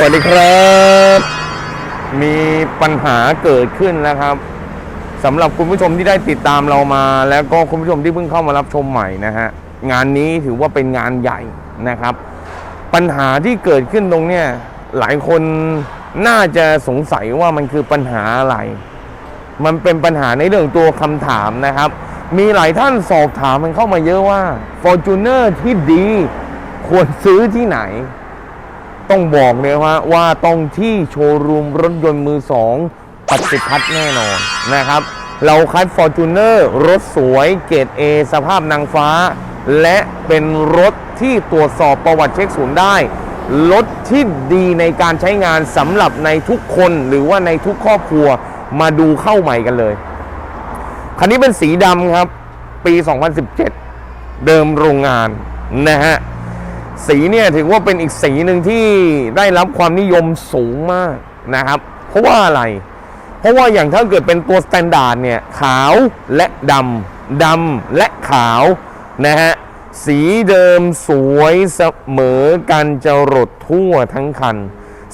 สวัสดีครับ มีปัญหาเกิดขึ้นนะครับสำหรับคุณผู้ชมที่ได้ติดตามเรามา แล้วก็คุณผู้ชมที่เพิ่งเข้ามารับชมใหม่นะฮะงานนี้ถือว่าเป็นงานใหญ่นะครับ ปัญหาที่เกิดขึ้นตรงเนี้ยหลายคนน่าจะสงสัยว่ามันคือปัญหาอะไร มันเป็นปัญหาในเรื่องตัวคำถามนะครับ มีหลายท่านสอบถามมันเข้ามาเยอะว่า Fortuner ที่ดี ควรซื้อที่ไหน ต้องบอกเลยว่าว่าต้องที่โชว์รูมรถยนต์มือสองปฏิพัฒน์แน่นอนนะครับ เราคัด Fortuner รถสวยเกรด A สภาพนางฟ้า และเป็นรถที่ตรวจสอบประวัติเช็คศูนย์ได้ รถที่ดีในการใช้งานสำหรับในทุกคนหรือว่าในทุกครอบครัวมาดูเข้าใหม่กันเลย คันนี้เป็นสีดำครับ ปี 2017 เดิมโรงงานนะฮะ สีเนี่ยถือว่าเป็นอีกสีหนึ่งที่ได้รับความนิยมสูงมากนะครับ เพราะว่าอะไร เพราะว่าอย่างถ้าเกิดเป็นตัวสแตนดาร์ดเนี่ยขาวและดำดำและขาวนะฮะสีเดิมสวยเสมอกันจะรดทั่วทั้งคัน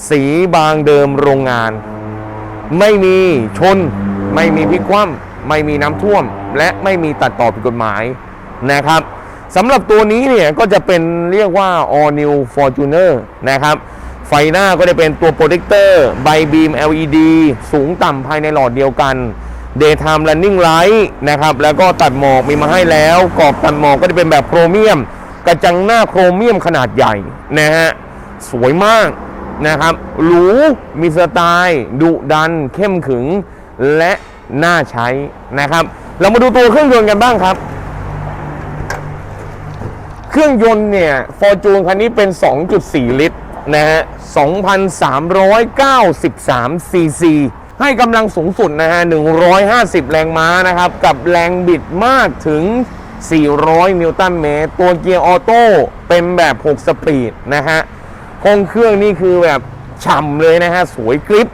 สีบางเดิมโรงงาน ไม่มีชน ไม่มีพิกคว่ำไม่มีน้ำท่วม และไม่มีตัดต่อผิดกฎหมายนะครับ สำหรับตัวนี้เนี่ยก็จะเป็นเรียกว่า all new fortuner นะครับ ไฟหน้าก็จะเป็นตัวโปรเจคเตอร์ใบบีม LED สูงต่ำภายในหลอดเดียวกัน daytime running light นะครับ แล้วก็ตัดหมอกมีมาให้แล้ว กรอบตัดหมอกก็จะเป็นแบบโครเมียม กระจังหน้าโครเมียมขนาดใหญ่นะฮะ สวยมากนะครับ หรู มีสไตล์ ดุดัน เข้มขึง และน่าใช้นะครับ เรามาดูตัวเครื่องยนต์กันบ้างครับ เครื่องยนต์เนี่ยฟอร์จูนคันนี้เป็น 2.4 ลิตรนะฮะ 2,393 ซีซี ให้กำลังสูงสุดนะฮะ 150 แรงม้านะครับ กับแรงบิดมากถึง 400 นิวตันเมตร ตัวเกียร์ออโต้เป็นแบบ 6 สปีดนะฮะห้องเครื่องนี่คือแบบฉ่ำเลยนะฮะ สวยกริป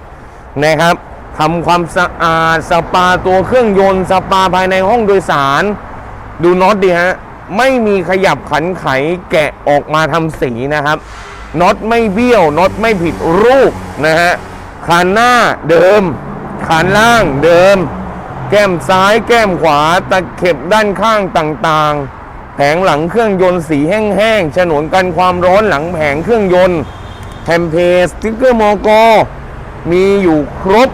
นะครับทำความสะอาด สปาตัวเครื่องยนต์ สปาภายในห้องโดยสาร ดูน็อตดิฮะ ไม่มีขยับขันไขแกะออกมาทำสีนะครับน็อตไม่เบี้ยวน็อตไม่ผิดรูปนะฮะคานหน้าเดิมคานล่างเดิม แก้มซ้ายแก้มขวาตะเข็บด้านข้างต่างๆ แผงหลังเครื่องยนต์สีแห้งๆฉนวนกันความร้อนหลังแผงเครื่องยนต์แทมเพสติ๊กเกอร์มอกมีอยู่ครบ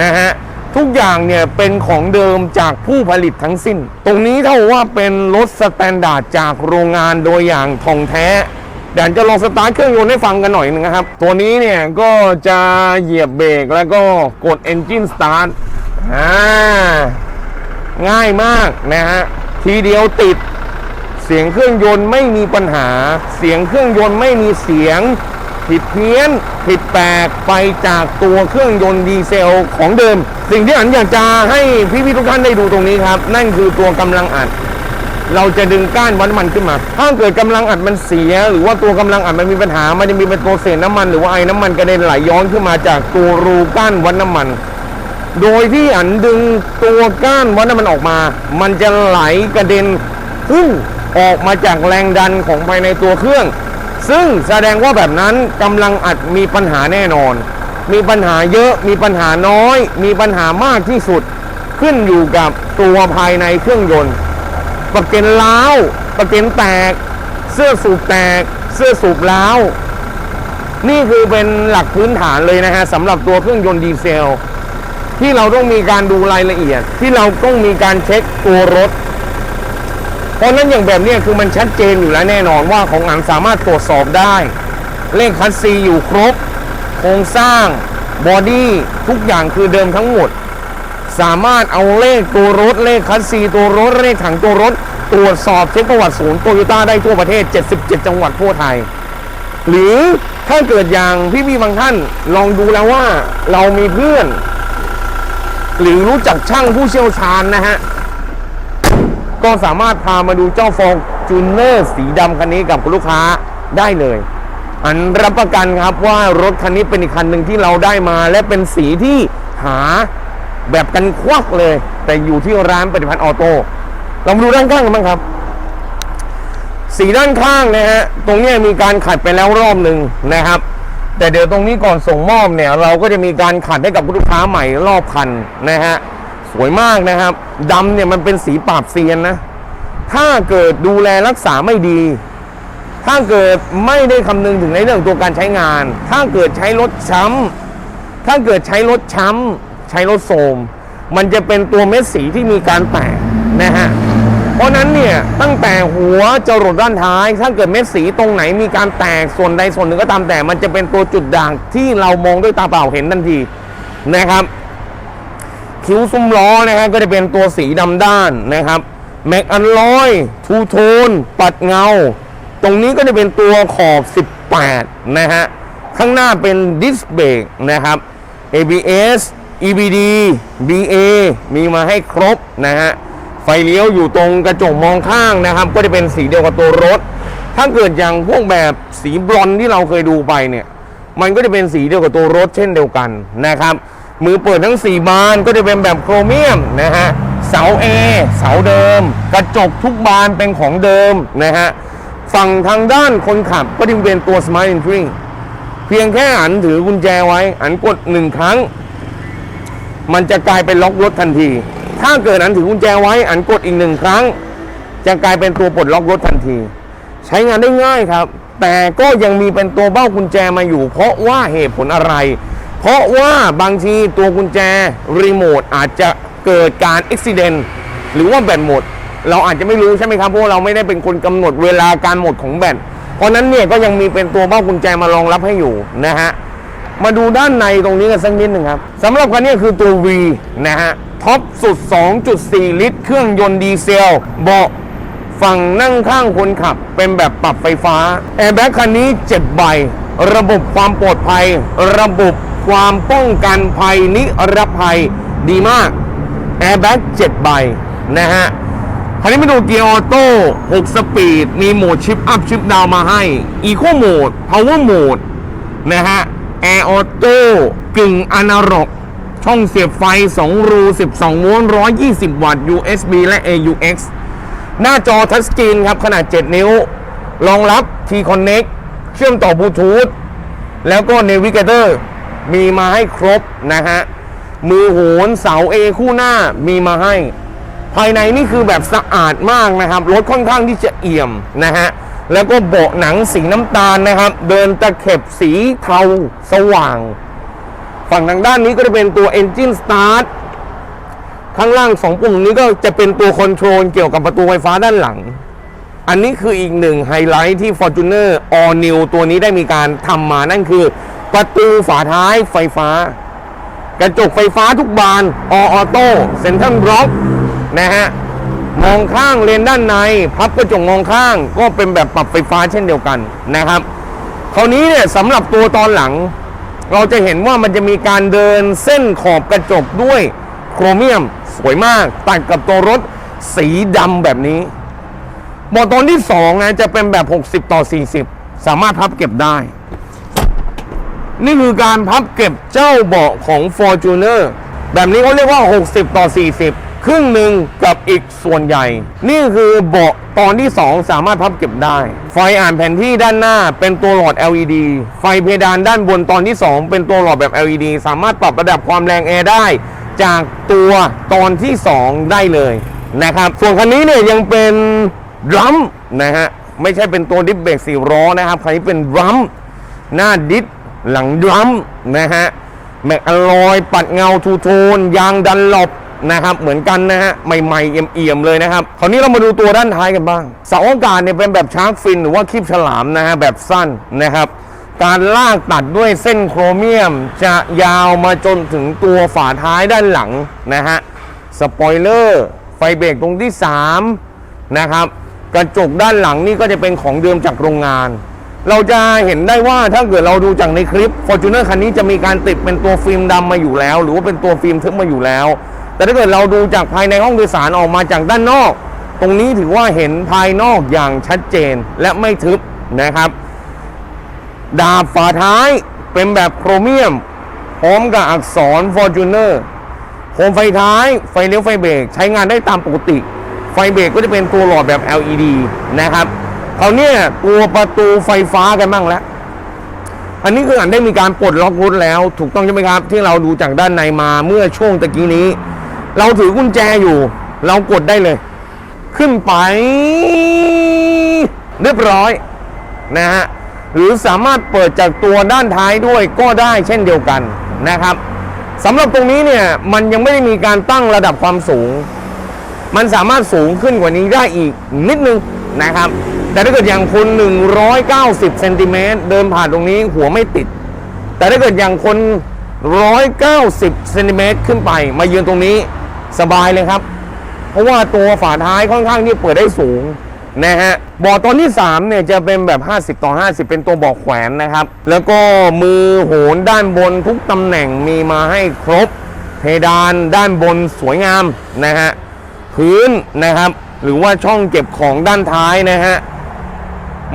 นะฮะ ทุกอย่างเนี่ยเป็นของเดิมจากผู้ผลิตทั้งสิ้น ตรงนี้เท่าว่าเป็นรถสแตนดาร์ดจากโรงงานโดยอย่างทองแท้เดี๋ยวจะลองสตาร์ทเครื่องยนต์ให้ฟังกันหน่อยนึงนะครับ ตัวนี้เนี่ยก็จะเหยียบเบรกแล้วก็กด Engine Start อ่าง่ายมากนะฮะทีเดียวติด เสียงเครื่องยนต์ไม่มีปัญหา เสียงเครื่องยนต์ไม่มีเสียง ผิดเพี้ยน ผิดแปลกไปจากตัวเครื่องยนต์ดีเซลของเดิม สิ่งที่อันอยากจะให้พี่ๆทุกท่านได้ดูตรงนี้ครับ นั่นคือตัวกำลังอัด เราจะดึงก้านวัดน้ำมันขึ้นมา ถ้าเกิดกำลังอัดมันเสีย หรือว่าตัวกำลังอัดมันมีปัญหา มันจะมีเป็นตัวเศษน้ำมันหรือว่าไอ้น้ำมันกระเด็นไหลย้อนขึ้นมาจากตัวรูก้านวัดน้ำมันโดยที่อันดึงตัวก้านวัดน้ำมันออกมา มันจะไหลกระเด็นพุ่งออกมาจากแรงดันของภายในตัวเครื่อง ซึ่งแสดงว่าแบบนั้นกำลังอัดมีปัญหาแน่นอน มีปัญหาเยอะมีปัญหาน้อย มีปัญหามากที่สุด ขึ้นอยู่กับตัวภายในเครื่องยนต์ประเก็นล้าวประเก็นแตก เสื้อสูบแตก เสื้อสูบล้าว นี่คือเป็นหลักพื้นฐานเลยนะฮะสำหรับตัวเครื่องยนต์ดีเซล ที่เราต้องมีการดูรายละเอียด ที่เราต้องมีการเช็คตัวรถ เพราะนั้นอย่างแบบนี้คือมันชัดเจนอยู่แล้วแน่นอนว่าของอันสามารถตรวจสอบได้ เลขคัสซีอยู่ครบ โครงสร้าง บอดี้ทุกอย่างคือเดิมทั้งหมด สามารถเอาเลขตัวรถ เลขคัสซีตัวรถ เลขถังตัวรถ ตรวจสอบเช็คประวัติศูนย์โตโยต้าได้ทั่วประเทศ 77 จังหวัดทั่วไทย หรือถ้าเกิดอย่างพี่ๆบางท่านลองดูแล้วว่าเรามีเพื่อน หรือรู้จักช่างผู้เชี่ยวชาญนะฮะ ก็สามารถพามาดูเจ้าฟอร์จูเนอร์สีดำคันนี้กับคุณลูกค้าได้เลย อันรับประกันครับว่ารถคันนี้เป็นอีกคันหนึ่งที่เราได้มา และเป็นสีที่หาแบบกันควักเลย แต่อยู่ที่ร้านปฏิพัฒน์ออโต้เรามาดูด้านข้างกันบ้างครับ สีด้านข้างนะฮะตรงนี้มีการขัดไปแล้วรอบหนึ่งนะครับ แต่เดี๋ยวตรงนี้ก่อนส่งมอบเนี่ย เราก็จะมีการขัดให้กับลูกค้าใหม่รอบคันนะฮะ วยมากนะครับดำเนี่ยมันเป็นสีปราบเซียนนะ ถ้าเกิดดูแลรักษาไม่ดี ถ้าเกิดไม่ได้คำนึงถึงในเรื่องตัวการใช้งาน ถ้าเกิดใช้รถช้ำถ้าเกิดใช้รถช้ำใช้รถโสมมันจะเป็นตัวเม็ดสีที่มีการแตกนะฮะเพราะนั้นเนี่ยตั้งแต่หัวจรดด้านท้าย ถ้าเกิดเม็ดสีตรงไหนมีการแตกส่วนใดส่วนหนึ่งก็ตามแต่ มันจะเป็นตัวจุดด่างที่เรามองด้วยตาเปล่าเห็นทันทีนะครับ คิ้วซุ้มล้อนะฮะก็จะเป็นตัวสีดำด้านนะครับแม็กอันลอยทูโทน ปัดเงา ตรงนี้ก็จะเป็นตัวขอบ 18 นะฮะ ข้างหน้าเป็นดิสเบรกนะครับ ABS EBD BA มีมาให้ครบนะฮะ ไฟเลี้ยวอยู่ตรงกระจกมองข้างนะครับ ก็จะเป็นสีเดียวกับตัวรถ ถ้าเกิดอย่างพวกแบบสีบรอนที่เราเคยดูไปเนี่ย มันก็จะเป็นสีเดียวกับตัวรถเช่นเดียวกันนะครับ มือเปิดทั้ง 4 บานก็จะเป็นแบบโครเมียมนะฮะ เสา A เสาเดิม กระจกทุกบานเป็นของเดิมนะฮะ ฝั่งทางด้านคนขับก็จะเป็นตัว Smart Entry เพียงแค่อันถือกุญแจไว้ อันกดหนึ่งครั้ง มันจะกลายเป็นล็อกรถทันที ถ้าเกิดอันถือกุญแจไว้ อันกดอีกหนึ่งครั้ง จะกลายเป็นตัวปลดล็อกรถทันที ใช้งานได้ง่ายครับ แต่ก็ยังมีเป็นตัวเบ้ากุญแจมาอยู่ เพราะว่าเหตุผลอะไร เพราะว่าบางทีตัวกุญแจรีโมทอาจจะเกิดการอุบิเหตุหรือว่าแบตหมด เราอาจจะไม่รู้ใช่ไหมครับเพราะเราไม่ได้เป็นคนกำหนดเวลาการหมดของแบตเพราะนั้นเนี่ยก็ยังมีเป็นตัวเบ้ากุญแจมารองรับให้อยู่นะฮะมาดูด้านในตรงนี้กันสักนิดหนึ่งครับสำหรับคันนี้คือตัว V นะฮะท็อปสุด 2.4 ลิตร เครื่องยนต์ดีเซลเบาะฝั่งนั่งข้างคนขับ เป็นแบบปรับไฟฟ้าแอร์แบ็กคันนี้ 7 ใบ ระบบความปลอดภัย ระบบ ความป้องกันภัยนิรภัยดีมากแอร์แบ็ก7ใบนะฮะคราวนี้มาดูเกียร์ออโต้6สปีด มีโหมดชิปอัพชิปดาวมาให้อีโคโหมดพาวเวอร์โหมดนะฮะแอร์ออโต้กึ่งอนาล็อกช่องเสียบไฟ 2 รู 12โวลต์120 วัตต์ USB และ AUX หน้าจอทัชสกรีนครับ ขนาด 7 นิ้ว รองรับ T-Connect เชื่อมต่อบลูทูธแล้วก็ Navigator มีมาให้ครบนะฮะมือโหนเสา A คู่หน้ามีมาให้ ภายในนี่คือแบบสะอาดมากนะครับรถค่อนข้างที่จะเอี่ยมนะฮะแล้วก็เบาะหนังสีน้ำตาลนะครับ เดินตะเข็บสีเทาสว่าง ฝั่งทางด้านนี้ก็จะเป็นตัว Engine Start ข้างล่างสองปุ่มนี้ก็จะเป็นตัวคอนโทรลเกี่ยวกับประตูไฟฟ้าด้านหลัง อันนี้คืออีกหนึ่งไฮไลท์ที่ Fortuner All New ตัวนี้ได้มีการทำมานั่นคือ ประตูฝาท้ายไฟฟ้า กระจกไฟฟ้าทุกบานออโต้เซ็นทรัลบล็อกนะฮะมองข้างเลนด้านใน พับกระจกมองข้างก็เป็นแบบปรับไฟฟ้าเช่นเดียวกันนะครับคราวนี้เนี่ยสำหรับตัวตอนหลัง เราจะเห็นว่ามันจะมีการเดินเส้นขอบกระจกด้วยโครเมียมสวยมากตัดกับตัวรถสีดำแบบนี้เบาะตอนที่2นะจะเป็นแบบ 60 ต่อ 40 สามารถพับเก็บได้ นี่คือการพับเก็บเจ้าเบาะของ Fortuner แบบนี้เขาเรียกว่า 60 ต่อ 40 ครึ่งหนึ่งกับอีกส่วนใหญ่ นี่คือเบาะตอนที่ 2 สามารถพับเก็บได้ ไฟอ่านแผนที่ด้านหน้าเป็นตัวหลอด LED ไฟเพดานด้านบนตอนที่ 2 เป็นตัวหลอดแบบ LED สามารถปรับระดับความแรงแอร์ได้ จากตัวตอนที่ 2 ได้เลยนะครับ ส่วนคันนี้เนี่ยยังเป็นรัมนะฮะไม่ใช่เป็นตัวดิฟเบรกสี่ล้อนะครับคันนี้เป็นรัมหน้าดิส หลังดรัมนะฮะแม็กอลลอยปัดเงาทูโทนยางดันหลบนะครับเหมือนกันนะฮะใหม่ๆเอี่ยมๆเลยนะครับคราวนี้เรามาดูตัวด้านท้ายกันบ้างเสาอากาศเนี่ยเป็นแบบชาร์กฟินหรือว่าคลิปฉลามนะฮะแบบสั้นนะครับการลากตัดด้วยเส้นโครเมียม จะยาวมาจนถึงตัวฝาท้ายด้านหลังนะฮะสปอยเลอร์ไฟเบรกตรงที่ 3 นะครับ กระจกด้านหลังนี่ก็จะเป็นของเดิมจากโรงงาน เราจะเห็นได้ว่าถ้าเกิดเราดูจากในคลิป Fortuner คันนี้จะมีการติดเป็นตัวฟิล์มดำมาอยู่แล้ว หรือว่าเป็นตัวฟิล์มทึบมาอยู่แล้ว แต่ถ้าเกิดเราดูจากภายในห้องโดยสารออกมาจากด้านนอก ตรงนี้ถือว่าเห็นภายนอกอย่างชัดเจนและไม่ทึบนะครับ ดาบฝาท้ายเป็นแบบโครเมียม พร้อมกับอักษร Fortuner โคมไฟท้าย ไฟเลี้ยวไฟเบรกใช้งานได้ตามปกติ ไฟเบรกก็จะเป็นตัวหลอดแบบ LED นะครับ เขาวเนี่ยตัวประตูไฟฟ้ากันบ้างแล้ว อันนี้คืออันได้มีการปลดล็อกรถแล้ว ถูกต้องใช่ไหมครับ ที่เราดูจากด้านในมาเมื่อช่วงตะกี้นี้ เราถือกุญแจอยู่ เรากดได้เลย ขึ้นไป เรียบร้อยนะฮะหรือสามารถเปิดจากตัวด้านท้ายด้วยก็ได้เช่นเดียวกันนะครับสำหรับตรงนี้เนี่ยมันยังไม่ได้มีการตั้งระดับความสูง มันสามารถสูงขึ้นกว่านี้ได้อีกนิดนึงนะครับ แต่ถ้าเกิดอย่างคุณ190เซนติเมตรเดินผ่านตรงนี้หัวไม่ติด แต่ถ้าเกิดอย่างคน 190เซนติเมตรขึ้นไป มายืนตรงนี้สบายเลยครับ เพราะว่าตัวฝาท้ายค่อนข้างที่เปิดได้สูงนะฮะบาะตอนที่3เนี่ยจะเป็นแบบ 50 ต่อ 50 เป็นตัวบาะแขวนนะครับ แล้วก็มือโหนด้านบนทุกตำแหน่งมีมาให้ครบ เพดานด้านบนสวยงามนะฮะพื้นนะครับ หรือว่าช่องเก็บของด้านท้ายนะฮะ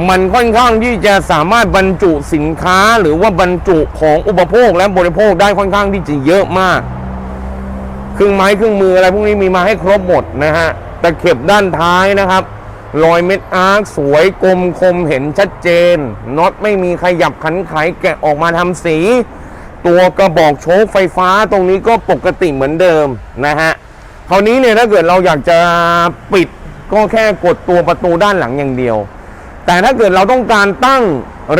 มันค่อนข้างที่จะสามารถบรรจุสินค้าหรือว่าบรรจุของอุปโภคและบริโภคได้ค่อนข้างที่จะเยอะมาก เครื่องไม้เครื่องมืออะไรพวกนี้มีมาให้ครบหมดนะฮะตะเข็บด้านท้ายนะครับรอยเม็ดอาร์คสวยกลมคมเห็นชัดเจนน็อตไม่มีขยับขันไขแกะออกมาทำสี ตัวกระบอกโชคไฟฟ้าตรงนี้ก็ปกติเหมือนเดิมนะฮะคราวนี้เนี่ยถ้าเกิดเราอยากจะปิดก็แค่กดตัวประตูด้านหลังอย่างเดียว แต่ถ้าเกิดเราต้องการตั้ง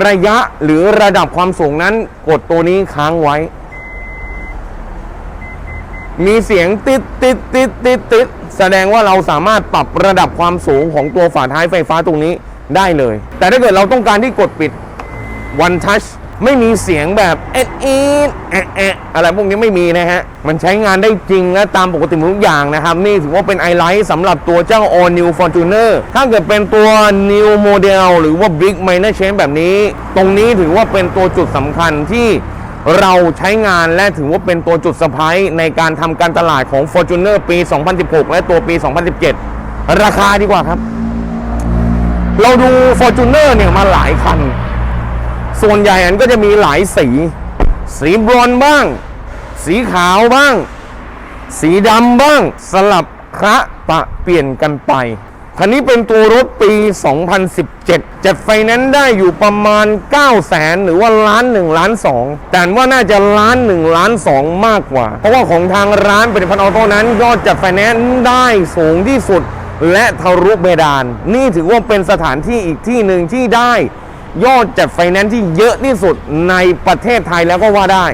ระยะหรือระดับความสูงนั้น กดตัวนี้ค้างไว้ มีเสียงติดติดติดติดติดแสดงว่าเราสามารถปรับระดับความสูงของตัวฝาท้ายไฟฟ้าตรงนี้ได้เลย แต่ถ้าเกิดเราต้องการที่กดปิด one touch ไม่มีเสียงแบบเอ็ดอีดแอะแอะอะไรพวกนี้ไม่มีนะฮะ มันใช้งานได้จริงและตามปกติทุกอย่างนะครับ นี่ถือว่าเป็นไอไลท์สำหรับตัวเจ้า All New Fortuner ถ้าเกิดเป็นตัว New Model หรือว่า Big Minor Change แบบนี้ ตรงนี้ถือว่าเป็นตัวจุดสำคัญที่เราใช้งานและถือว่าเป็นตัวจุดสะพายในการทำการตลาดของ Fortuner ปี 2016 และตัวปี 2017 ราคาดีกว่าครับ เราดู Fortuner เนี่ยมาหลายคัน ส่วนใหญ่อันก็จะมีหลายสี สีบรอนบ้าง สีขาวบ้าง สีดำบ้าง สลับคระปะเปลี่ยนกันไป คันนี้เป็นตัวรถปี 2017 จัดไฟแนนซ์ได้อยู่ประมาณ 9 0 0แสนหรือว่าล้าน1ล้าน2 แต่ว่าน่าจะล้าน1ล้าน2 มากกว่า เพราะว่าของทางร้านเป็นพันออโต้นั้นยอดจัดไฟแนนซ์ได้สูงที่สุดและทะลุเบดาน นี่ถือว่าเป็นสถานที่อีกที่หนึ่งที่ได้ ยอดจัดไฟแนนซ์ที่เยอะที่สุดในประเทศไทยแล้วก็ว่าได้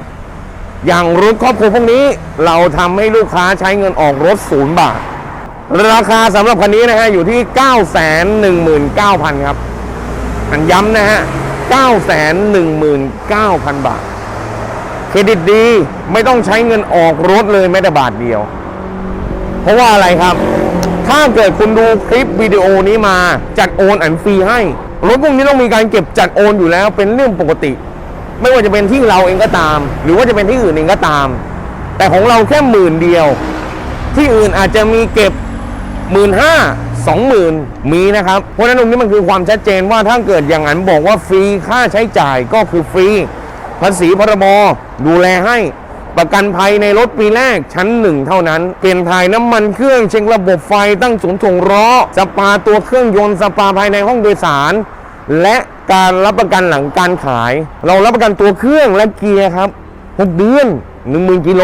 อย่างรถครอบครัวพวกนี้เราทำให้ลูกค้าใช้เงินออกรถศูนย์บาท ราคาสำหรับคันนี้นะฮะอยู่ที่ 9 1 9 0 0 0 ครับ อันย้ำนะฮะ 9 1 9 0 0 0 บาท เครดิตดีไม่ต้องใช้เงินออกรถเลยแม้แต่บาทเดียว เพราะว่าอะไรครับ ถ้าเกิดคุณดูคลิปวิดีโอนี้มาจัดโอนอันฟรีให้ รถพวกนี้ต้องมีการเก็บจัดโอนอยู่แล้วเป็นเรื่องปกติ ไม่ว่าจะเป็นที่เราเองก็ตาม หรือว่าจะเป็นที่อื่นเองก็ตาม แต่ของเราแค่หมื่นเดียว ที่อื่นอาจจะมีเก็บหมื่นห้าสองหมื่นมีนะครับ เพราะฉะนั้นตรงนี้มันคือความชัดเจนว่าถ้าเกิดอย่างนั้นบอกว่าฟรีค่าใช้จ่ายก็คือฟรีภาษีพรบดูแลให้ ประกันภัยในรถปีแรกชั้นหนึ่งเท่านั้น เปลี่ยนถ่ายน้ำมันเครื่องเช็คระบบไฟตั้งศูนย์ถ่วงล้อสปาตัวเครื่องยนต์สปาภายในห้องโดยสาร และการรับประกันหลังการขาย เรารับประกันตัวเครื่องและเกียร์ครับ6เดือน 10,000กิโล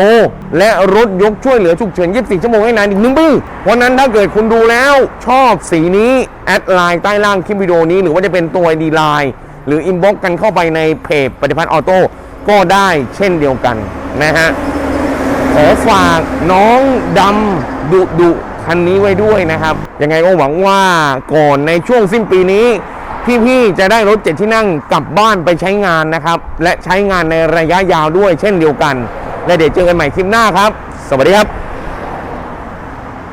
และรถยกช่วยเหลือฉุกเฉิน 24 ชั่วโมงให้นานอีกหนึ่งปีเพราะนั้นถ้าเกิดคุณดูแล้วชอบสีนี้ แอดไลน์ใต้ล่างคลิปวิดีโอนี้ หรือว่าจะเป็นตัวดีไลน์หรืออินบ็อกกันเข้าไปในเพจปฏิพัฒน์ออโต้ก็ได้เช่นเดียวกัน นะฮะ ขอฝากน้องดำดุดุคันนี้ไว้ด้วยนะครับ ยังไงก็หวังว่าก่อนในช่วงสิ้นปีนี้พี่ๆจะได้รถเจ็ดที่นั่งกลับบ้านไปใช้งานนะครับ และใช้งานในระยะยาวด้วยเช่นเดียวกัน และเดี๋ยวเจอกันใหม่คลิปหน้าครับ สวัสดีครับ